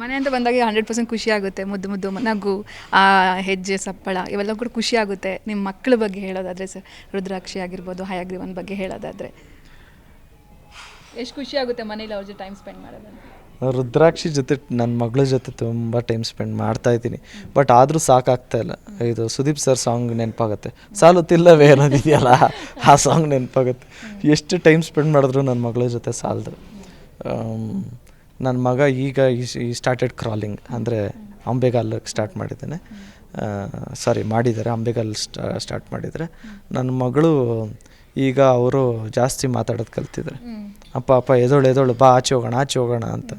ಮನೆ ಅಂತ ಬಂದಾಗ ಹಂಡ್ರೆಡ್ ಪರ್ಸೆಂಟ್ ಖುಷಿ ಆಗುತ್ತೆ, ಮುದ್ದು ಮುದ್ದು ನಗು, ಆ ಹೆಜ್ಜೆ, ಸಪ್ಪಳ, ಇವೆಲ್ಲ ಕೂಡ ಖುಷಿ ಆಗುತ್ತೆ. ನಿಮ್ಮ ಮಕ್ಕಳ ಬಗ್ಗೆ ಹೇಳೋದಾದ್ರೆ ಸರ್, ರುದ್ರಾಕ್ಷಿ ಆಗಿರ್ಬೋದು, ಹಯಾಗ್ರೀವನ್ ಬಗ್ಗೆ ಹೇಳೋದಾದ್ರೆ. ಎಷ್ಟು ಖುಷಿ ಆಗುತ್ತೆ ಮನೇಲಿ ಅವ್ರ ಜೊತೆ ಟೈಮ್ ಸ್ಪೆಂಡ್ ಮಾಡೋದು ರುದ್ರಾಕ್ಷಿ ಜೊತೆ ನನ್ನ ಮಗಳ ಜೊತೆ ತುಂಬ ಟೈಮ್ ಸ್ಪೆಂಡ್ ಮಾಡ್ತಾ ಇದ್ದೀನಿ. ಬಟ್ ಆದರೂ ಸಾಕಾಗ್ತಾ ಇಲ್ಲ. ಇದು ಸುದೀಪ್ ಸರ್ ಸಾಂಗ್ ನೆನಪಾಗುತ್ತೆ. ಸಾಲುತ್ತಿಲ್ಲವೇ ಅನ್ನೋದಿದೆಯಲ್ಲ, ಆ ಸಾಂಗ್ ನೆನಪಾಗುತ್ತೆ. ಎಷ್ಟು ಟೈಮ್ ಸ್ಪೆಂಡ್ ಮಾಡಿದ್ರು ನನ್ನ ಮಗಳ ಜೊತೆ ಸಾಲದು. ನನ್ನ ಮಗ ಈಗ ಈ ಸ್ಟಾರ್ಟೆಡ್ ಕ್ರಾಲಿಂಗ್ ಅಂದರೆ ಅಂಬೆಗಾಲಕ್ಕೆ ಸ್ಟಾರ್ಟ್ ಮಾಡಿದ್ದಾನೆ. ಸಾರಿ ಮಾಡಿದ್ದಾರೆ ಅಂಬೆಗಾಲ್ ಸ್ಟಾರ್ಟ್ ಮಾಡಿದರೆ ನನ್ನ ಮಗಳು ಈಗ ಅವರು ಜಾಸ್ತಿ ಮಾತಾಡೋದು ಕಲ್ತಿದ್ದಾರೆ. ಅಪ್ಪ ಅಪ್ಪ ಎದೋಳು ಎದೋಳು ಬಾ ಆಚೆ ಹೋಗೋಣ ಆಚೆ ಹೋಗೋಣ ಅಂತ.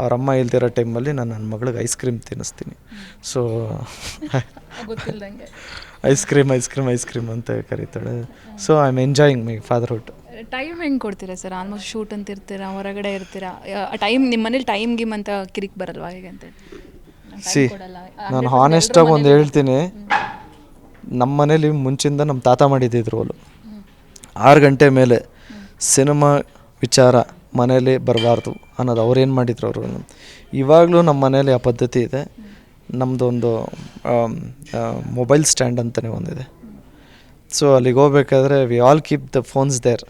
ಅವರಮ್ಮ ಅಮ್ಮ ಇಲ್ದಿರೋ ಟೈಮಲ್ಲಿ ನಾನು ನನ್ನ ಮಗಳಿಗೆ ice cream ತಿನ್ನಿಸ್ತೀನಿ. So ice cream ice cream ice cream ಅಂತ ಕರೀತಾಳೆ. So I am enjoying my fatherhood time ಹೆಂಗೆ ಕೊಡ್ತೀರಾ ಸರ್? ಆಲ್ಮೋಸ್ಟ್ ಶೂಟ್ ಅಂತ ಇರ್ತೀರಾ ಹೊರಗಡೆ ಇರ್ತೀರಾ? ಟೈಮ್ ನಿಮ್ಮ ಮನೇಲಿ ಟೈಮ್ ಗಿಮ್ ಅಂತ ಕಿರಿಕ್ ಬರಲ್ವಾ ಹೇಗೆ ಅಂತ ಸಿ ನಾನು ಹಾನೆಸ್ಟಾಗಿ ಒಂದು ಹೇಳ್ತೀನಿ. ನಮ್ಮ ಮನೇಲಿ ಮುಂಚಿಂದ ನಮ್ಮ ತಾತ ಮಾಡಿದ್ದಿದ್ರು ಅವರು ಆರು ಗಂಟೆ ಮೇಲೆ ಸಿನಿಮಾ ವಿಚಾರ ಮನೇಲಿ ಬರಬಾರ್ದು ಅನ್ನೋದು ಅವ್ರೇನು ಏನು ಮಾಡಿದ್ರು ಅವರು? ಇವಾಗಲೂ ನಮ್ಮ ಮನೇಲಿ ಆ ಪದ್ಧತಿ ಇದೆ. ನಮ್ಮದೊಂದು ಮೊಬೈಲ್ ಸ್ಟ್ಯಾಂಡ್ ಅಂತಲೇ ಒಂದಿದೆ. ಸೊ ಅಲ್ಲಿಗೆ ಹೋಗ್ಬೇಕಾದ್ರೆ we all keep the phones there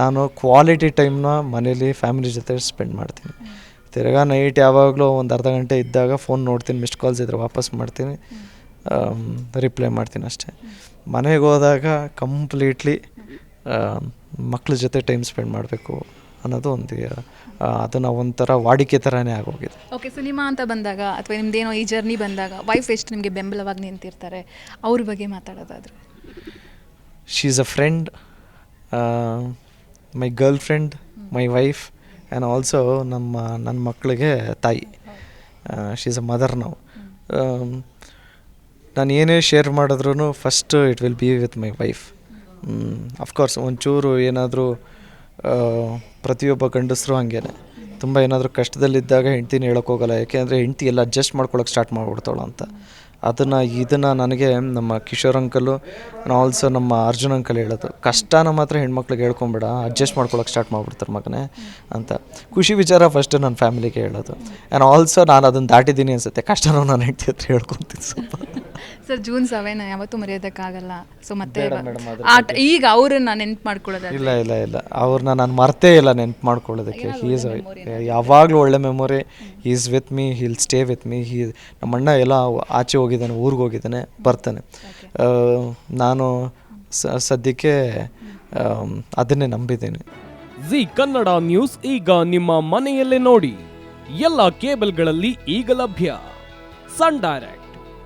ನಾನು ಕ್ವಾಲಿಟಿ ಟೈಮ್ನ ಮನೇಲಿ ಫ್ಯಾಮಿಲಿ ಜೊತೆ ಸ್ಪೆಂಡ್ ಮಾಡ್ತೀನಿ. ತಿರ್ಗಾ ನೈಟ್ ಯಾವಾಗಲೂ ಒಂದು ಅರ್ಧ ಗಂಟೆ ಇದ್ದಾಗ ಫೋನ್ ನೋಡ್ತೀನಿ ಮಿಸ್ಡ್ ಕಾಲ್ಸ್ ಇದ್ರೆ ವಾಪಸ್ ಮಾಡ್ತೀನಿ. ರಿಪ್ಲೈ ಮಾಡ್ತೀನಿ ಅಷ್ಟೇ. ಮನೆಗೆ ಹೋದಾಗ ಕಂಪ್ಲೀಟ್ಲಿ ಮಕ್ಳ ಜೊತೆ ಟೈಮ್ ಸ್ಪೆಂಡ್ ಮಾಡಬೇಕು ಅನ್ನೋದು ಒಂದು ಅದನ್ನು ಒಂಥರ ವಾಡಿಕೆ ಥರನೇ ಆಗೋಗಿದೆ. ಓಕೆ ಸಿನಿಮಾ ಅಂತ ಬಂದಾಗ ಅಥವಾ ನಿಮ್ದೇನೋ ಈ ಜರ್ನಿ ಬಂದಾಗ ವೈಫ್ ಎಷ್ಟು ನಿಮಗೆ ಬೆಂಬಲವಾಗಿ ನಿಂತಿರ್ತಾರೆ? ಅವ್ರ ಬಗ್ಗೆ ಮಾತಾಡೋದಾದ್ರೆ. She is a friend my girlfriend my wife and also ನಮ್ಮ ನನ್ನ ಮಕ್ಕಳಿಗೆ ತಾಯಿ. ಶೀಸ್ ಅ ಮದರ್ ನಾವು ನಾನು ಏನೇ ಶೇರ್ ಮಾಡಿದ್ರೂ first it will be with my wife of course ಒಂಚೂರು ಏನಾದರೂ ಪ್ರತಿಯೊಬ್ಬ ಗಂಡಸರು ಹಂಗೇನೆ. ತುಂಬ ಏನಾದರೂ ಕಷ್ಟದಲ್ಲಿದ್ದಾಗ ಹೆಂಡ್ತಿನ ಹೇಳೋಕ್ಕೋಗಲ್ಲ ಯಾಕೆಂದರೆ ಹೆಂಡ್ತಿ ಎಲ್ಲ ಅಡ್ಜಸ್ಟ್ ಮಾಡ್ಕೊಳಕ್ಕೆ ಸ್ಟಾರ್ಟ್ ಮಾಡಿಬಿಡ್ತಾಳೆ ಅಂತ. ಅದನ್ನು, ಇದನ್ನು ನನಗೆ ನಮ್ಮ ಕಿಶೋರ್ ಅಂಕಲು ಆಲ್ಸೋ ನಮ್ಮ ಅರ್ಜುನ್ ಅಂಕಲ್ ಹೇಳೋದು. ಕಷ್ಟನ ಮಾತ್ರ ಹೆಣ್ಮಕ್ಳಿಗೆ ಹೇಳ್ಕೊಂಬೇಡ ಅಡ್ಜಸ್ಟ್ ಮಾಡ್ಕೊಳಕ್ಕೆ ಸ್ಟಾರ್ಟ್ ಮಾಡಿಬಿಡ್ತಾರೆ ಮಗನೇ ಅಂತ. ಖುಷಿ ವಿಚಾರ ಫಸ್ಟ್ ನನ್ನ ಫ್ಯಾಮಿಲಿಗೆ ಹೇಳೋದು. ಆ್ಯಂಡ್ ಆಲ್ಸೋ ನಾನು ಅದನ್ನು ದಾಟಿದ್ದೀನಿ ಅನ್ಸುತ್ತೆ. ಕಷ್ಟನೂ ನಾನು ಹೆಂಡತಿ ಹತ್ರ ಹೇಳ್ಕೊತೀನಿ ಸ್ವಲ್ಪ. ಸರ್ ಜೂನ್ ಸೆವೆನ್ ಯಾವತ್ತೂ ಮರೆಯೋದಕ್ಕಾಗಲ್ಲ. ಸೊ ಮತ್ತೆ ಬೇಡ ಬ- madam, ಅದ್ರ ಆ ಈಗ ಅವ್ರನ್ನ ನೆನ್ಪು ಮಾಡ್ಕೊಳ್ಳೋದು ಇಲ್ಲ ಇಲ್ಲ ಇಲ್ಲ. ಅವ್ರನ್ನ ನಾನು ಮರ್ತೇ ಇಲ್ಲ ನೆನ್ಪು ಮಾಡ್ಕೊಳ್ಳೋದಕ್ಕೆ. ಹೀಸ್ ಯಾವಾಗಲೂ ಒಳ್ಳೆ memory is with me he'll stay with me he ನಮ್ಮ ಅಣ್ಣ ಎಲ್ಲ ಆಚೆ ಹೋಗಿದ್ದಾನೆ ಊರಿಗೆ ಹೋಗಿದ್ದಾನೆ ಬರ್ತಾನೆ. ಆ, ನಾನು ಸ- ಸದ್ಯಕ್ಕೆ ಆಮ್, ಅದನ್ನೇ ನಂಬಿದ್ದೇನೆ. ಜಿ ಕನ್ನಡ ನ್ಯೂಸ್ ಈಗ ನಿಮ್ಮ ಮನೆಯಲ್ಲೇ ನೋಡಿ. ಎಲ್ಲ ಕೇಬಲ್ಗಳಲ್ಲಿ ಈಗ ಲಭ್ಯ. Sun Direct.